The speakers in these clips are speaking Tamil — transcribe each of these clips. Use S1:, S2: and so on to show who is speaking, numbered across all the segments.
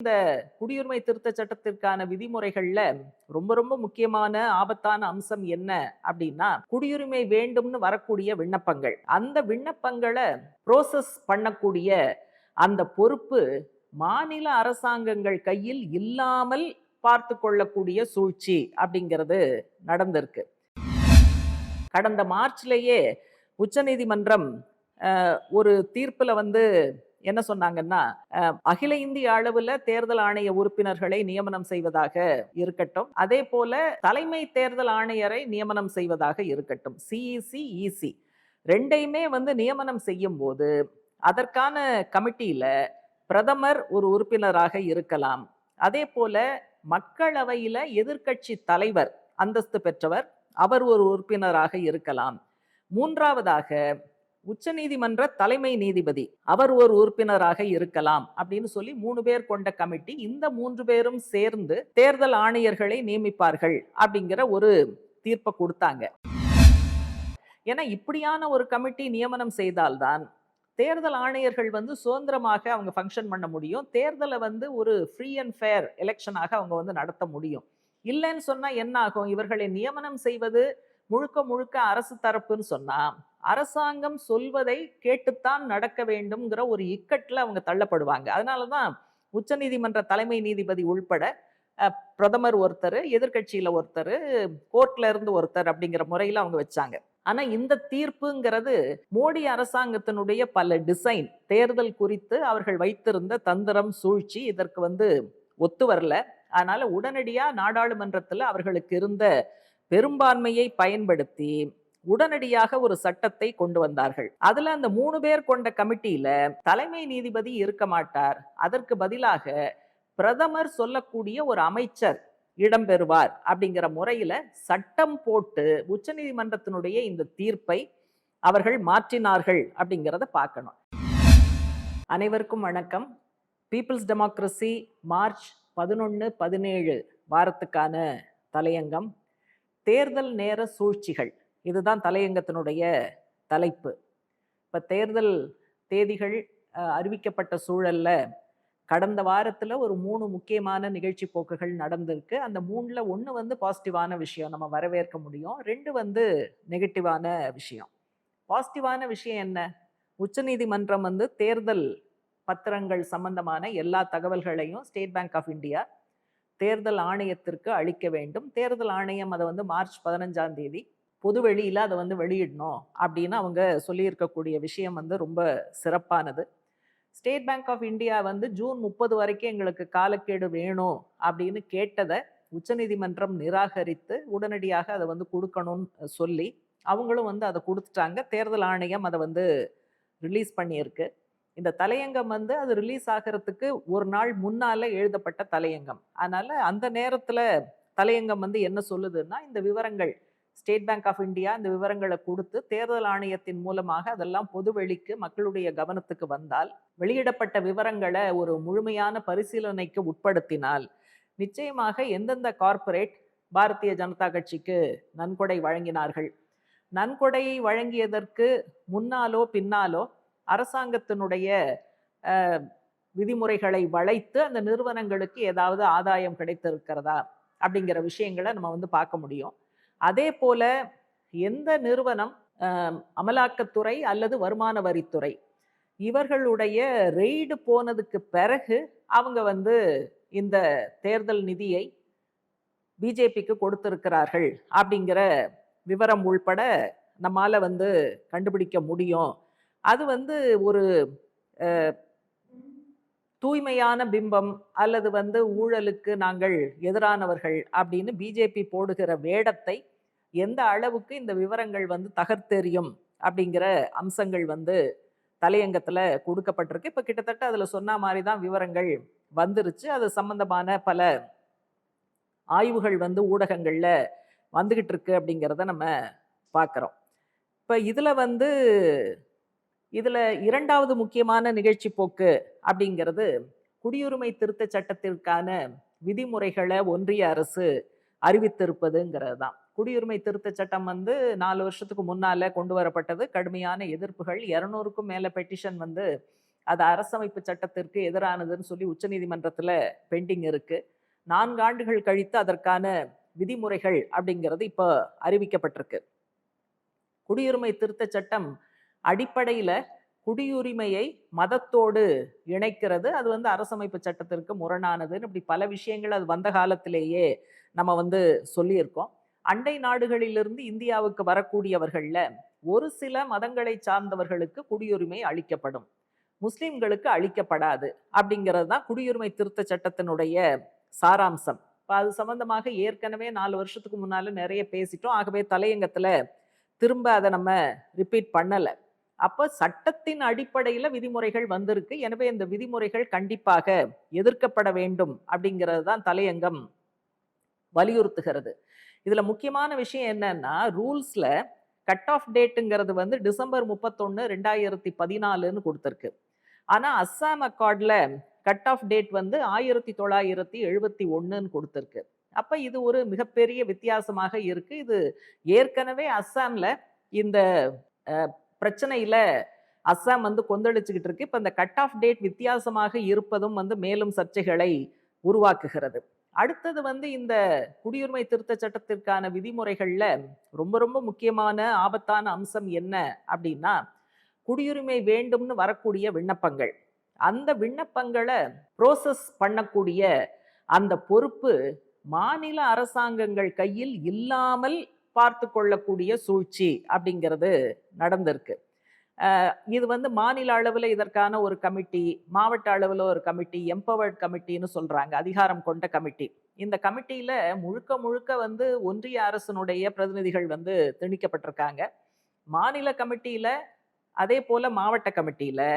S1: இந்த குடியுரிமை திருத்த சட்டத்திற்கான விதிமுறைகள்ல ரொம்ப ரொம்ப முக்கியமான ஆபத்தான அம்சம் என்ன அப்படின்னா குடியுரிமை வேண்டும்னு வரக்கூடிய விண்ணப்பங்கள். அந்த விண்ணப்பங்களை ப்ரோசஸ் பண்ணக்கூடிய அந்த பொறுப்பு மாநில அரசாங்கங்கள் கையில் இல்லாமல் பார்த்து கொள்ளக்கூடிய சூழ்ச்சி அப்படிங்கிறது நடந்திருக்கு. கடந்த மார்ச்லேயே உச்சநீதிமன்றம் அஹ், ஒரு தீர்ப்புல வந்து என்ன சொன்னாங்கன்னா அகில இந்திய அளவுல தேர்தல் ஆணைய உறுப்பினர்களை நியமனம் செய்வதாக இருக்கட்டும். அதே போல தலைமை தேர்தல் ஆணையரை நியமனம் செய்வதாக இருக்கட்டும். சிஇசி இசி ரெண்டையுமே வந்து நியமனம் செய்யும் போது அதற்கான கமிட்டியில பிரதமர் ஒரு உறுப்பினராக இருக்கலாம். அதே போல மக்களவையில எதிர்க்கட்சி தலைவர் அந்தஸ்து பெற்றவர் அவர் ஒரு உறுப்பினராக இருக்கலாம். மூன்றாவதாக உச்சநீதிமன்ற தலைமை நீதிபதி அவர் ஒரு உறுப்பினராக இருக்கலாம் அப்படின்னு சொல்லி மூணு பேர் கொண்ட கமிட்டி இந்த மூன்று பேரும் சேர்ந்து தேர்தல் ஆணையர்களை நியமிப்பார்கள் அப்படிங்கிற ஒரு தீர்ப்பை கொடுத்தாங்க. ஏன்னா இப்படியான ஒரு கமிட்டி நியமனம் செய்தால்தான் தேர்தல் ஆணையர்கள் வந்து சுதந்திரமாக அவங்க ஃபங்க்ஷன் பண்ண முடியும். தேர்தலை வந்து ஒரு ஃப்ரீ அண்ட் ஃபேர் எலெக்ஷனாக அவங்க வந்து நடத்த முடியும். இல்லைன்னு சொன்னா என்ன ஆகும்? இவர்களை நியமனம் செய்வது முழுக்க முழுக்க அரசு தரப்புன்னு சொன்னா அரசாங்கம் சொல்வதை கேட்டுத்தான் நடக்க வேண்டும்ங்கிற ஒரு இக்கட்டில் அவங்க தள்ளப்படுவாங்க. அதனால தான் உச்சநீதிமன்ற தலைமை நீதிபதி உள்பட பிரதமர் ஒருத்தர் எதிர்கட்சியில் ஒருத்தர் கோர்ட்ல இருந்து ஒருத்தர் அப்படிங்கிற முறையில் அவங்க வச்சாங்க. ஆனால் இந்த தீர்ப்புங்கிறது மோடி அரசாங்கத்தினுடைய பல டிசைன் தேர்தல் குறித்து அவர்கள் வைத்திருந்த தந்திரம் சூழ்ச்சி இதற்கு வந்து ஒத்து வரல. அதனால உடனடியாக நாடாளுமன்றத்தில் அவர்களுக்கு இருந்த பெரும்பான்மையை பயன்படுத்தி உடனடியாக ஒரு சட்டத்தை கொண்டு வந்தார்கள். அதுல அந்த மூணு பேர் கொண்ட கமிட்டியில தலைமை நீதிபதி இருக்க மாட்டார். அதற்கு பதிலாக பிரதமர் சொல்லக்கூடிய ஒரு அமைச்சர் இடம்பெறுவார் அப்படிங்கிற முறையில சட்டம் போட்டு உச்சநீதிமன்றத்தினுடைய இந்த தீர்ப்பை அவர்கள் மாற்றினார்கள் அப்படிங்கிறத பார்க்கணும். அனைவருக்கும் வணக்கம். பீப்புள்ஸ் டெமோக்ரஸி மார்ச் பதினொன்று பதினேழு வாரத்துக்கான தலையங்கம். தேர்தல் நேர சூழ்ச்சிகள். இதுதான் தலையங்கத்தினுடைய தலைப்பு. இப்போ தேர்தல் தேதிகள் அறிவிக்கப்பட்ட சூழலில் கடந்த வாரத்தில் ஒரு மூணு முக்கியமான நிகழ்ச்சி போக்குகள் நடந்திருக்கு. அந்த மூணில் ஒன்று வந்து பாசிட்டிவான விஷயம் நம்ம வரவேற்க முடியும். ரெண்டு வந்து நெகட்டிவான விஷயம். பாசிட்டிவான விஷயம் என்ன? உச்சநீதிமன்றம் வந்து தேர்தல் பத்திரங்கள் சம்பந்தமான எல்லா தகவல்களையும் ஸ்டேட் பேங்க் ஆஃப் இந்தியா தேர்தல் ஆணையத்திற்கு அளிக்க வேண்டும். தேர்தல் ஆணையம் அதை வந்து மார்ச் பதினஞ்சாம் தேதி பொது வெளியில அதை வந்து வெளியிடணும் அப்படின்னு அவங்க சொல்லியிருக்கக்கூடிய விஷயம் வந்து ரொம்ப சிறப்பானது. ஸ்டேட் பேங்க் ஆஃப் இந்தியா வந்து ஜூன் முப்பது வரைக்கும் எங்களுக்கு காலக்கேடு வேணும் அப்படின்னு கேட்டதை உச்சநீதிமன்றம் நிராகரித்து உடனடியாக அதை வந்து கொடுக்கணும்னு சொல்லி அவங்களும் வந்து அதை கொடுத்துட்டாங்க. தேர்தல் ஆணையம் அதை வந்து ரிலீஸ் பண்ணியிருக்கு. இந்த தலையங்கம் வந்து அது ரிலீஸ் ஆகிறதுக்கு ஒரு நாள் முன்னால் எழுதப்பட்ட தலையங்கம். அதனால் அந்த நேரத்தில் தலையங்கம் வந்து என்ன சொல்லுதுன்னா இந்த விவரங்கள் ஸ்டேட் பேங்க் ஆஃப் இந்தியா இந்த விவரங்களை கொடுத்து தேர்தல் ஆணையத்தின் மூலமாக அதெல்லாம் பொதுவெளிக்கு மக்களுடைய கவனத்துக்கு வந்தால் வெளியிடப்பட்ட விவரங்களை ஒரு முழுமையான பரிசீலனைக்கு உட்படுத்தினால் நிச்சயமாக எந்தெந்த கார்ப்பரேட் பாரதிய ஜனதா கட்சிக்கு நன்கொடை வழங்கினார்கள்? நன்கொடை வழங்கியதற்கு முன்னாலோ பின்னாலோ அரசாங்கத்தினுடைய விதிமுறைகளை வளைத்து அந்த நிறுவனங்களுக்கு ஏதாவது ஆதாயம் கிடைத்திருக்கிறதா அப்படிங்கிற விஷயங்களை நம்ம வந்து பார்க்க முடியும். அதே போல எந்த நிறுவனம் அமலாக்கத்துறை அல்லது வருமான வரித்துறை இவர்களுடைய ரெய்டு போனதுக்கு பிறகு அவங்க வந்து இந்த தேர்தல் நிதியை பிஜேபிக்கு கொடுத்திருக்கிறார்கள் அப்படிங்கிற விவரம் உள்பட நம்மால் வந்து கண்டுபிடிக்க முடியும். அது வந்து ஒரு தூய்மையான பிம்பம் அல்லது வந்து ஊழலுக்கு நாங்கள் எதிரானவர்கள் அப்படின்னு பிஜேபி போடுகிற வேடத்தை எந்த அளவுக்கு இந்த விவரங்கள் வந்து தகர்த்தெறியும் அப்படிங்கிற அம்சங்கள் வந்து தலையங்கத்தில் கொடுக்கப்பட்டிருக்கு. இப்போ கிட்டத்தட்ட அதில் சொன்ன மாதிரி தான் விவரங்கள் வந்துருச்சு. அது சம்பந்தமான பல ஆய்வுகள் வந்து ஊடகங்களில் வந்துகிட்டு இருக்கு அப்படிங்கிறத நம்ம பார்க்குறோம் இப்போ இதில் வந்து இதில் இரண்டாவது முக்கியமான நிகழ்ச்சி போக்கு அப்படிங்கிறது குடியுரிமை திருத்த சட்டத்திற்கான விதிமுறைகளை ஒன்றிய அரசு அறிவித்திருப்பதுங்கிறது தான் குடியுரிமை திருத்த சட்டம் வந்து நாலு வருஷத்துக்கு முன்னால் கொண்டு வரப்பட்டது. கடுமையான எதிர்ப்புகள். இரநூறுக்கும் மேலே பெட்டிஷன் வந்து அது அரசமைப்பு சட்டத்திற்கு எதிரானதுன்னு சொல்லி உச்சநீதிமன்றத்தில் பெண்டிங் இருக்குது நான்கு ஆண்டுகள் கழித்து அதற்கான விதிமுறைகள் அப்படிங்கிறது இப்போ அறிவிக்கப்பட்டிருக்கு. குடியுரிமை திருத்த சட்டம் அடிப்படையில் குடியுரிமையை மதத்தோடு இணைக்கிறது. அது வந்து அரசமைப்பு சட்டத்திற்கு முரணானதுன்னு இப்படி பல விஷயங்கள் அது வந்த காலத்திலேயே நம்ம வந்து சொல்லியிருக்கோம். அண்டை நாடுகளிலிருந்து இந்தியாவுக்கு வரக்கூடியவர்களில் ஒரு சில மதங்களை சார்ந்தவர்களுக்கு குடியுரிமை அளிக்கப்படும். முஸ்லிம்களுக்கு அளிக்கப்படாது அப்படிங்கிறது தான் குடியுரிமை திருத்த சட்டத்தினுடைய சாராம்சம். இப்போ அது சம்பந்தமாக ஏற்கனவே நாலு வருஷத்துக்கு முன்னால் நிறைய பேசிட்டோம். ஆகவே தலையங்கத்தில் திரும்ப அதை நம்ம ரிப்பீட் பண்ணலை. அப்போ சட்டத்தின் அடிப்படையில் விதிமுறைகள் வந்திருக்கு. எனவே இந்த விதிமுறைகள் கண்டிப்பாக எதிர்க்கப்பட வேண்டும் அப்படிங்கிறது தான் தலையங்கம் வலியுறுத்துகிறது. இதில் முக்கியமான விஷயம் என்னன்னா ரூல்ஸில் கட் ஆஃப் டேட்டுங்கிறது வந்து டிசம்பர் முப்பத்தொன்று ரெண்டாயிரத்தி பதினாலுன்னு கொடுத்துருக்கு. ஆனால் அஸ்ஸாம் அக்கார்டில் கட் ஆஃப் டேட் வந்து ஆயிரத்தி தொள்ளாயிரத்தி எழுபத்தி ஒன்றுன்னு கொடுத்துருக்கு. அப்போ இது ஒரு மிகப்பெரிய வித்தியாசமாக இருக்குது இது ஏற்கனவே அஸ்ஸாமில் இந்த பிரச்சனையில் அஸ்ஸாம் வந்து கொந்தளிச்சுக்கிட்டு இருக்கு. இப்போ இந்த கட் ஆஃப் டேட் வித்தியாசமாக இருப்பதும் வந்து மேலும் சர்ச்சைகளை உருவாக்குகிறது. அடுத்தது வந்து இந்த குடியுரிமை திருத்த சட்டத்திற்கான விதிமுறைகளில் ரொம்ப ரொம்ப முக்கியமான ஆபத்தான அம்சம் என்ன அப்படின்னா குடியுரிமை வேண்டும்னு வரக்கூடிய விண்ணப்பங்கள். அந்த விண்ணப்பங்களை ப்ரோசஸ் பண்ணக்கூடிய அந்த பொறுப்பு மாநில அரசாங்கங்கள் கையில் இல்லாமல் பார்த்து கொள்ளக்கூடிய சூழ்ச்சி அப்படிங்கிறது நடந்திருக்கு. இது வந்து மாநில அளவில் இதற்கான ஒரு கமிட்டி மாவட்ட அளவில் ஒரு கமிட்டி எம்பவர்ட் கமிட்டின்னு சொல்கிறாங்க அதிகாரம் கொண்ட கமிட்டி. இந்த கமிட்டியில் முழுக்க முழுக்க வந்து ஒன்றிய அரசினுடைய பிரதிநிதிகள் வந்து திணிக்கப்பட்டிருக்காங்க. மாநில கமிட்டியில் அதே போல் மாவட்ட கமிட்டியில்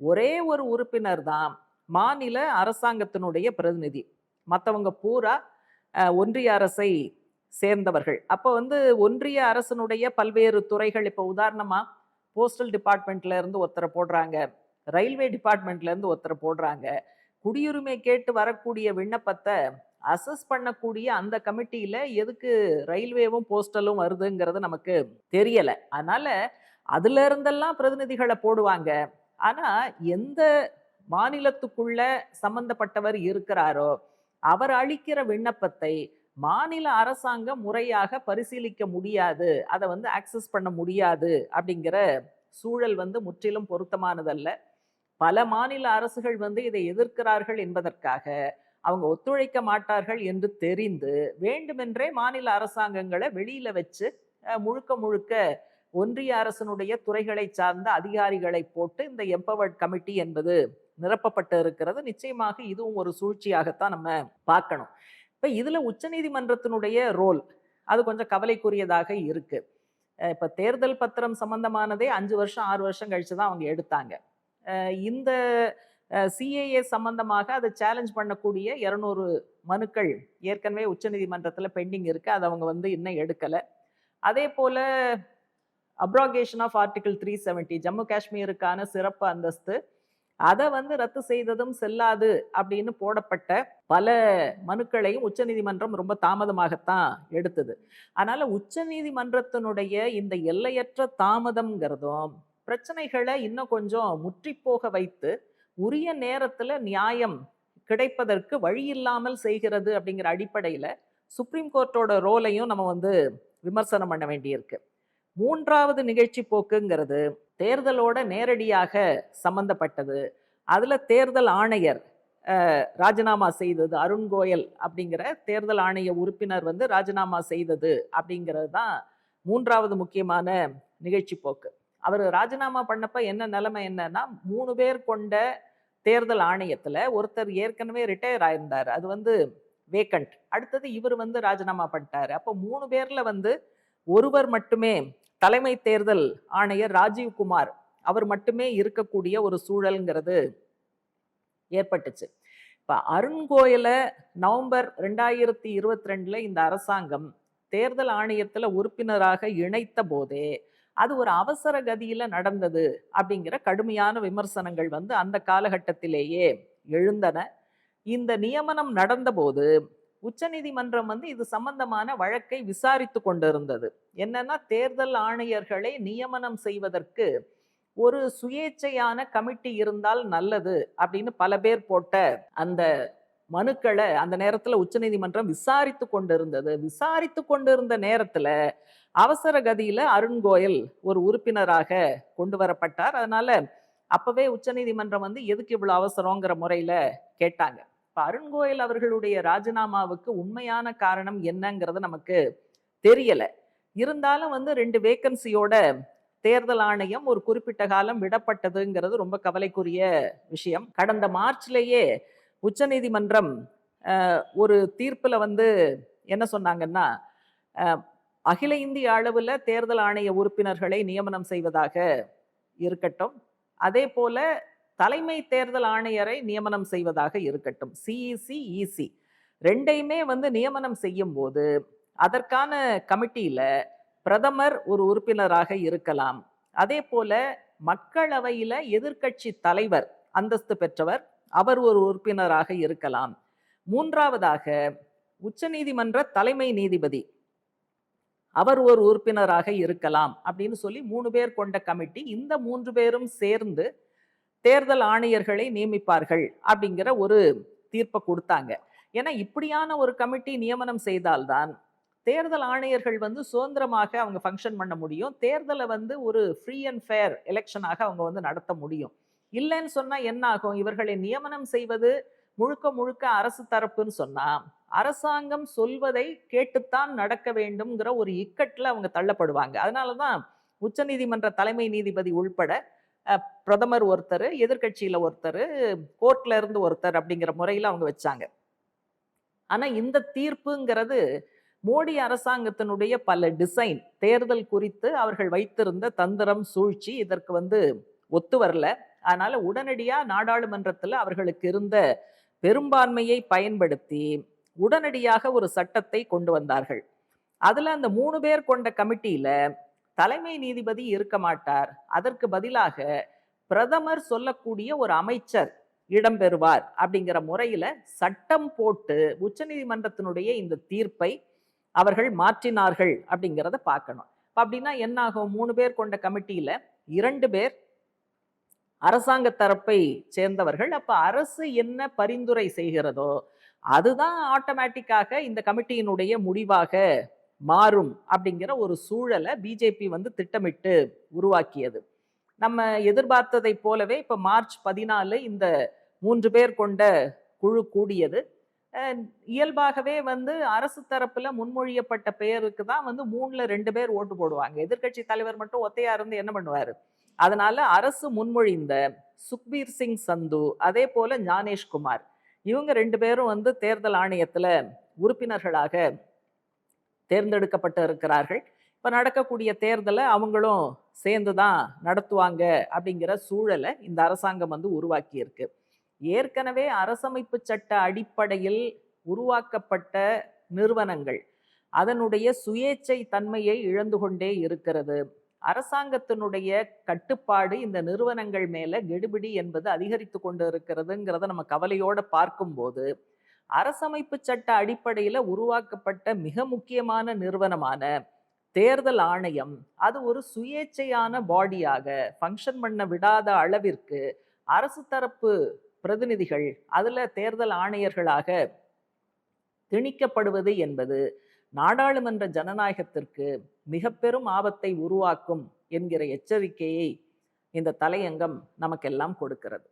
S1: ஒரே ஒரு உறுப்பினர் தான் மாநில அரசாங்கத்தினுடைய பிரதிநிதி. மற்றவங்க பூரா ஒன்றிய அரசை சேர்ந்தவர்கள். அப்போ வந்து ஒன்றிய அரசனுடைய பல்வேறு துறைகள் இப்போ உதாரணமாக போஸ்டல் டிபார்ட்மெண்ட்ல இருந்து ஒருத்தரை போடுறாங்க ரயில்வே டிபார்ட்மெண்ட்ல இருந்து ஒருத்தரை போடுறாங்க. குடியுரிமை கேட்டு வரக்கூடிய விண்ணப்பத்தை அசஸ் பண்ணக்கூடிய அந்த கமிட்டியில எதுக்கு ரயில்வேவும் போஸ்டலும் வருதுங்கிறது நமக்கு தெரியலை. அதனால அதுல இருந்தெல்லாம் பிரதிநிதிகளை போடுவாங்க. ஆனா எந்த மாநிலத்துக்குள்ள சம்பந்தப்பட்டவர் இருக்கிறாரோ அவர் அளிக்கிற விண்ணப்பத்தை மாநில அரசாங்கம் முறையாக பரிசீலிக்க முடியாது. அதை வந்து ஆக்சஸ் பண்ண முடியாது அப்படிங்கிற சூழல் வந்து முற்றிலும் பொருத்தமானதல்ல. பல மாநில அரசுகள் வந்து இதை எதிர்க்கிறார்கள் என்பதற்காக அவங்க ஒத்துழைக்க மாட்டார்கள் என்று தெரிந்து வேண்டுமென்றே மாநில அரசாங்கங்களை வெளியில வச்சு முழுக்க முழுக்க ஒன்றிய அரசனுடைய துறைகளை சார்ந்த அதிகாரிகளை போட்டு இந்த எம்பவர்ட் கமிட்டி என்பது நிரப்பப்பட்டு இருக்கிறது நிச்சயமாக இதுவும் ஒரு சூழ்ச்சியாகத்தான் நம்ம பார்க்கணும். இப்போ இதில் உச்சநீதிமன்றத்தினுடைய ரோல் அது கொஞ்சம் கவலைக்குரியதாக இருக்கு. இப்போ தேர்தல் பத்திரம் சம்பந்தமானதே அஞ்சு வருஷம் ஆறு வருஷம் கழித்து தான் அவங்க எடுத்தாங்க. இந்த சிஏஏ சம்பந்தமாக அதை சேலஞ்ச் பண்ணக்கூடிய இருநூறு மனுக்கள் ஏற்கனவே உச்சநீதிமன்றத்தில் பெண்டிங் இருக்குது அதை அவங்க வந்து இன்னும் எடுக்கலை. அதே போல் abrogation of article three seventy Jammu காஷ்மீருக்கான சிறப்பு அந்தஸ்து அதை வந்து ரத்து செய்ததும் செல்லாது அப்படின்னு போடப்பட்ட பல மனுக்களையும் உச்சநீதிமன்றம் ரொம்ப தாமதமாகத்தான் எடுத்தது. அதனால உச்சநீதிமன்றத்தினுடைய இந்த எல்லையற்ற தாமதம்ங்கிறதும் பிரச்சனைகளை இன்னும் கொஞ்சம் முற்றி போக வைத்து உரிய நேரத்தில் நியாயம் கிடைப்பதற்கு வழி இல்லாமல் செய்கிறது அப்படிங்கிற அடிப்படையில் சுப்ரீம் கோர்ட்டோட ரோலையும் நம்ம வந்து விமர்சனம் பண்ண வேண்டியிருக்கு. மூன்றாவது நிகழ்ச்சி போக்குங்கிறது தேர்தலோட நேரடியாக சம்பந்தப்பட்டது. அதில் தேர்தல் ஆணையர் ராஜினாமா செய்தது அருண் கோயல் அப்படிங்கிற தேர்தல் ஆணைய உறுப்பினர் வந்து ராஜினாமா செய்தது அப்படிங்கிறது தான் மூன்றாவது முக்கியமான நிகழ்ச்சி போக்கு. அவர் ராஜினாமா பண்ணப்ப என்ன நிலைமை என்னன்னா மூணு பேர் கொண்ட தேர்தல் ஆணையத்தில் ஒருத்தர் ஏற்கனவே ரிட்டையர் ஆயிருந்தார். அது வந்து வேக்கண்ட். அடுத்தது இவர் வந்து ராஜினாமா பண்ணிட்டார். அப்போ மூணு பேரில் வந்து ஒருவர் மட்டுமே தலைமை தேர்தல் ஆணையர் ராஜீவ் குமார் அவர் மட்டுமே இருக்கக்கூடிய ஒரு சூழல்ங்கிறது ஏற்பட்டுச்சு. இப்போ அருண் கோயலை நவம்பர் ரெண்டாயிரத்தி இருபத்தி ரெண்டில் இந்த அரசாங்கம் தேர்தல் ஆணையத்தில் உறுப்பினராக இணைத்த போதே அது ஒரு அவசர கதியில் நடந்தது அப்படிங்கிற கடுமையான விமர்சனங்கள் வந்து அந்த காலகட்டத்திலேயே எழுந்தன. இந்த நியமனம் நடந்தபோது உச்சநீதிமன்றம் வந்து இது சம்பந்தமான வழக்கை விசாரித்து கொண்டிருந்தது. என்னன்னா தேர்தல் ஆணையர்களை நியமனம் செய்வதற்கு ஒரு சுயேச்சையான கமிட்டி இருந்தால் நல்லது அப்படின்னு பல பேர் போட்ட அந்த மனுக்களை அந்த நேரத்தில் உச்சநீதிமன்றம் விசாரித்து கொண்டிருந்தது. விசாரித்து கொண்டிருந்த நேரத்தில் அவசர கதியில் அருண் கோயல் ஒரு உறுப்பினராக கொண்டு வரப்பட்டார். அதனால அப்பவே உச்சநீதிமன்றம் வந்து எதுக்கு இவ்வளோ அவசரங்கிற முறையில் கேட்டாங்க. இப்போ அருண் கோயல் அவர்களுடைய ராஜினாமாவுக்கு உண்மையான காரணம் என்னங்கிறது நமக்கு தெரியல. இருந்தாலும் வந்து ரெண்டு வேக்கன்சியோட தேர்தல் ஆணையம் ஒரு குறிப்பிட்ட காலம் விடப்பட்டதுங்கிறது ரொம்ப கவலைக்குரிய விஷயம். கடந்த மார்ச்லேயே உச்சநீதிமன்றம் ஒரு தீர்ப்பில் வந்து என்ன சொன்னாங்கன்னா அகில இந்திய அளவில் தேர்தல் ஆணைய உறுப்பினர்களை நியமனம் செய்வதாக இருக்கட்டும். அதே போல தலைமை தேர்தல் ஆணையரை நியமனம் செய்வதாக இருக்கட்டும். சிஇசி இசி ரெண்டையுமே வந்து நியமனம் செய்யும் போது அதற்கான கமிட்டியில பிரதமர் ஒரு உறுப்பினராக இருக்கலாம். அதே போல மக்களவையில எதிர்க்கட்சி தலைவர் அந்தஸ்து பெற்றவர் அவர் ஒரு உறுப்பினராக இருக்கலாம். மூன்றாவதாக உச்சநீதிமன்ற தலைமை நீதிபதி அவர் ஒரு உறுப்பினராக இருக்கலாம் அப்படின்னு சொல்லி மூணு பேர் கொண்ட கமிட்டி இந்த மூன்று பேரும் சேர்ந்து தேர்தல் ஆணையர்களை நியமிப்பார்கள் அப்படிங்கிற ஒரு தீர்ப்பை கொடுத்தாங்க. ஏன்னா இப்படியான ஒரு கமிட்டி நியமனம் செய்தால்தான் தேர்தல் ஆணையர்கள் வந்து சுதந்திரமாக அவங்க ஃபங்க்ஷன் பண்ண முடியும். தேர்தலை வந்து ஒரு ஃப்ரீ அண்ட் ஃபேர் எலெக்ஷனாக அவங்க வந்து நடத்த முடியும். இல்லைன்னு சொன்னால் என்ன ஆகும்? இவர்களை நியமனம் செய்வது முழுக்க முழுக்க அரசு தரப்புன்னு சொன்னால் அரசாங்கம் சொல்வதை கேட்டுத்தான் நடக்க வேண்டும்ங்கிற ஒரு இக்கட்டில் அவங்க தள்ளப்படுவாங்க. அதனாலதான் உச்சநீதிமன்ற தலைமை நீதிபதி உள்பட பிரதமர் ஒருத்தர் எதிர்கட்சியில் ஒருத்தர் கோர்ட்ல இருந்து ஒருத்தர் அப்படிங்கிற முறையில் அவங்க வச்சாங்க. ஆனால் இந்த தீர்ப்புங்கிறது மோடி அரசாங்கத்தினுடைய பல டிசைன் தேர்தல் குறித்து அவர்கள் வைத்திருந்த தந்திரம் சூழ்ச்சி இதற்கு வந்து ஒத்து வரல. அதனால உடனடியாக நாடாளுமன்றத்தில் அவர்களுக்கு இருந்த பெரும்பான்மையை பயன்படுத்தி உடனடியாக ஒரு சட்டத்தை கொண்டு வந்தார்கள். அதில் அந்த மூணு பேர் கொண்ட கமிட்டியில் தலைமை நீதிபதி இருக்க மாட்டார். அதற்கு பதிலாக பிரதமர் சொல்லக்கூடிய ஒரு அமைச்சர் இடம்பெறுவார் அப்படிங்கிற முறையில சட்டம் போட்டு உச்சநீதிமன்றத்தினுடைய இந்த தீர்ப்பை அவர்கள் மாற்றினார்கள் அப்படிங்கிறத பார்க்கணும். இப்போ அப்படின்னா என்ன ஆகும் மூணு பேர் கொண்ட கமிட்டியில இரண்டு பேர் அரசாங்க தரப்பை சேர்ந்தவர்கள். அப்ப அரசு என்ன பரிந்துரை செய்கிறதோ அதுதான் ஆட்டோமேட்டிக்காக இந்த கமிட்டியினுடைய முடிவாக மாறும் அப்படிங்கிற ஒரு சூழலை பிஜேபி வந்து திட்டமிட்டு உருவாக்கியது. நம்ம எதிர்பார்த்ததை போலவே இப்போ மார்ச் பதினாலு இந்த மூன்று பேர் கொண்ட குழு கூடியது. இயல்பாகவே வந்து அரசு தரப்புல முன்மொழியப்பட்ட பெயருக்கு தான் வந்து மூணுல ரெண்டு பேர் ஓட்டு போடுவாங்க. எதிர்க்கட்சி தலைவர் மட்டும் ஒத்தையா இருந்து என்ன பண்ணுவாரு? அதனால அரசு முன்மொழிந்த சுக்பீர் சிங் சந்து அதே போல ஞானேஷ்குமார் இவங்க ரெண்டு பேரும் வந்து தேர்தல் ஆணையத்துல உறுப்பினர்களாக தேர்ந்தெடுக்கப்பட்டு இருக்கிறார்கள் இப்போ நடக்கக்கூடிய தேர்தலை அவங்களும் சேர்ந்து தான் நடத்துவாங்க அப்படிங்கிற சூழலை இந்த அரசாங்கம் வந்து உருவாக்கியிருக்கு. ஏற்கனவே அரசமைப்பு சட்ட அடிப்படையில் உருவாக்கப்பட்ட நிறுவனங்கள் அதனுடைய சுயேச்சை தன்மையை இழந்து கொண்டே இருக்கிறது. அரசாங்கத்தினுடைய கட்டுப்பாடு இந்த நிறுவனங்கள் மேல கெடுபிடி என்பது அதிகரித்து கொண்டு இருக்கிறதுங்கிறத நம்ம கவலையோட பார்க்கும்போது அரசமைப்பு சட்ட அடிப்படையில் உருவாக்கப்பட்ட மிக முக்கியமான நிறுவனமான தேர்தல் ஆணையம். அது ஒரு சுயேச்சையான பாடியாக ஃபங்க்ஷன் பண்ண விடாத அளவிற்கு அரசு தரப்பு பிரதிநிதிகள் அதில் தேர்தல் ஆணையர்களாக திணிக்கப்படுவது என்பது நாடாளுமன்ற ஜனநாயகத்திற்கு மிக பெரும் ஆபத்தை உருவாக்கும் என்கிற எச்சரிக்கையை இந்த தலையங்கம் நமக்கெல்லாம் கொடுக்கிறது.